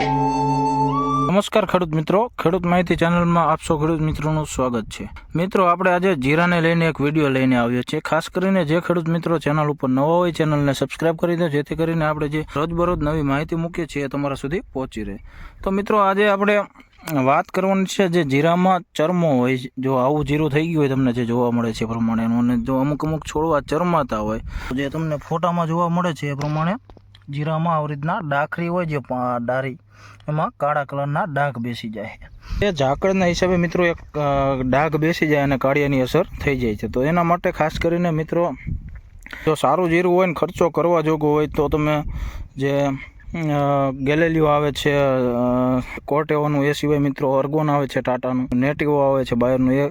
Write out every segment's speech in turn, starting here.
નમસ્કાર ખેડૂત મિત્રો. ખેડૂત માહિતી ચેનલમાં આપ ખેડૂત મિત્રોનું સ્વાગત છે. મિત્રો, આપણે આજે જીરાને લઈને એક વીડિયો લઈને આવ્યો છે. ખાસ કરીને જે ખેડૂત મિત્રો ચેનલ ઉપર નવા હોય, ચેનલને સબસ્ક્રાઇબ કરી દો જેથી કરીને આપણે જે રોજબરોજ નવી માહિતી મૂકીએ છીએ તમારા સુધી પહોંચી રહે. તો મિત્રો, આજે આપણે વાત કરવાની છે જે જીરામાં ચરમો હોય, જો આવું જીરું થઈ ગયું હોય, તમને જે જોવા મળે છે એ પ્રમાણેનું. અને જો અમુક અમુક છોડવા ચરમાતા હોય, જે તમને ફોટામાં જોવા મળે છે એ પ્રમાણે જીરામાં આવી રીતના ડાખરી હોય જે ડારી, એમાં કાળા કલરના ડાઘ બેસી જાય એ ઝાકળના હિસાબે મિત્રો એક ડાઘ બેસી જાય અને કાળિયાની અસર થઈ જાય છે. તો એના માટે ખાસ કરીને મિત્રો, જો સારું જીરું હોય ને ખર્ચો કરવા જોગો હોય તો તમે જે ગેલેલિયો આવે છે કોર્ટેવાનું એ સિવાય મિત્રો અર્ગોન આવે છે, ટાટાનું, નેટિવો આવે છે બાયરનું એ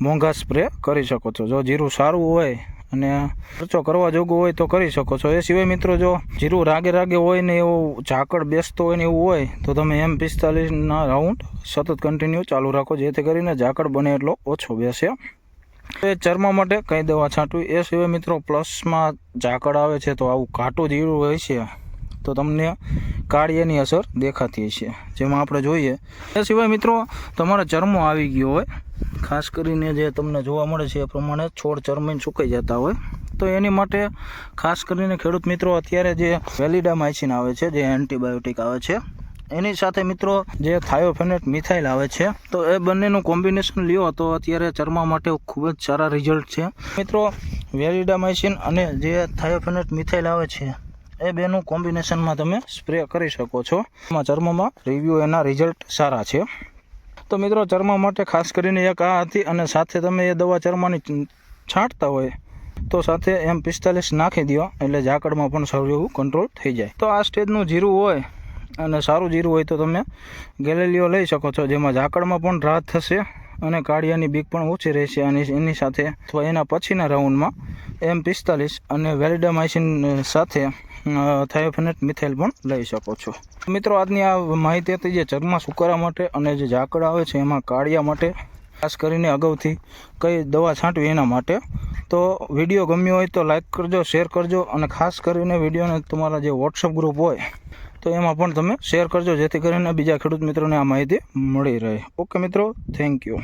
મોંઘા સ્પ્રે કરી શકો છો. જો જીરું સારું હોય અને ખર્ચો કરવા જોગો હોય તો કરી શકો છો. એ સિવાય મિત્રો જો જીરું રાગે રાગે હોય ને એવું ઝાકળ બેસતો હોય ને એવું હોય, તો તમે એમ પિસ્તાલીસના રાઉન્ડ સતત કન્ટિન્યુ ચાલુ રાખો, જેથી કરીને ઝાકળ બને એટલો ઓછો બેસે. એ ચર્મ માટે કઈ દવા છાંટવી. એ સિવાય મિત્રો પ્લસમાં ઝાકળ આવે છે તો આવું ઘાટું જીરું હોય છે, તો તમને કાળિયાની અસર દેખાતી છે જેમાં આપણે જોઈએ. એ સિવાય મિત્રો તમારો ચર્મો આવી ગયો હોય ખાસ કરીને જે તમને જોવા મળે છે એ પ્રમાણે છોડ ચરમીન સુકાઈ જતા હોય. તો એની માટે ખાસ કરીને ખેડૂત મિત્રો અત્યારે જે વેલિડામાઇસિન આવે છે, જે એન્ટીબાયોટિક આવે છે, એની સાથે મિત્રો જે થાયોફેનેટ મિથાઇલ આવે છે, તો એ બંનેનું કોમ્બિનેશન લ્યો તો અત્યારે ચરમા માટે ખૂબ જ સારા રિઝલ્ટ છે. મિત્રો વેલિડામાઇસિન અને જે થાયોફેનેટ મિથાઇલ આવે છે, એ બેનું કોમ્બિનેશનમાં તમે સ્પ્રે કરી શકો છો. એમાં ચર્મમાં રિવ્યૂ એના રિઝલ્ટ સારા છે. તો મિત્રો ચર્મા માટે ખાસ કરીને એક આ હતી અને સાથે તમે એ દવા ચર્માની છાંટતા હોય તો સાથે એમ પિસ્તાલીસ નાખી દો એટલે ઝાકળમાં પણ સારું કંટ્રોલ થઈ જાય. તો આ સ્ટેજનું જીરું હોય અને સારું જીરું હોય તો તમે ગેલેલીઓ લઈ શકો છો, જેમાં ઝાકળમાં પણ રાહત થશે અને કાળિયાની બીક પણ ઓછી રહેશે અને એની સાથે અથવા એના પછીના રાઉન્ડમાં એમ પિસ્તાલીસ અને વેલિડામાઇસિન સાથે થાયોફેનેટ મિથાઇલ પણ લઈ શકો છો. મિત્રો, આજની આ માહિતી હતી જે ચર્મમાં સુકારા માટે અને જે ઝાકળ આવે છે એમાં કાળિયા માટે, ખાસ કરીને અગાઉથી કઈ દવા છાંટવી એના માટે. તો વીડિયો ગમ્યો હોય તો લાઇક કરજો, શેર કરજો અને ખાસ કરીને વિડીયોને તમારા જે વોટ્સઅપ ગ્રુપ હોય, તો એમાં પણ તમે શેર કરજો, જેથી કરીને બીજા ખેડૂત મિત્રોને આ માહિતી મળી રહે. ઓકે મિત્રો, થેન્ક યુ.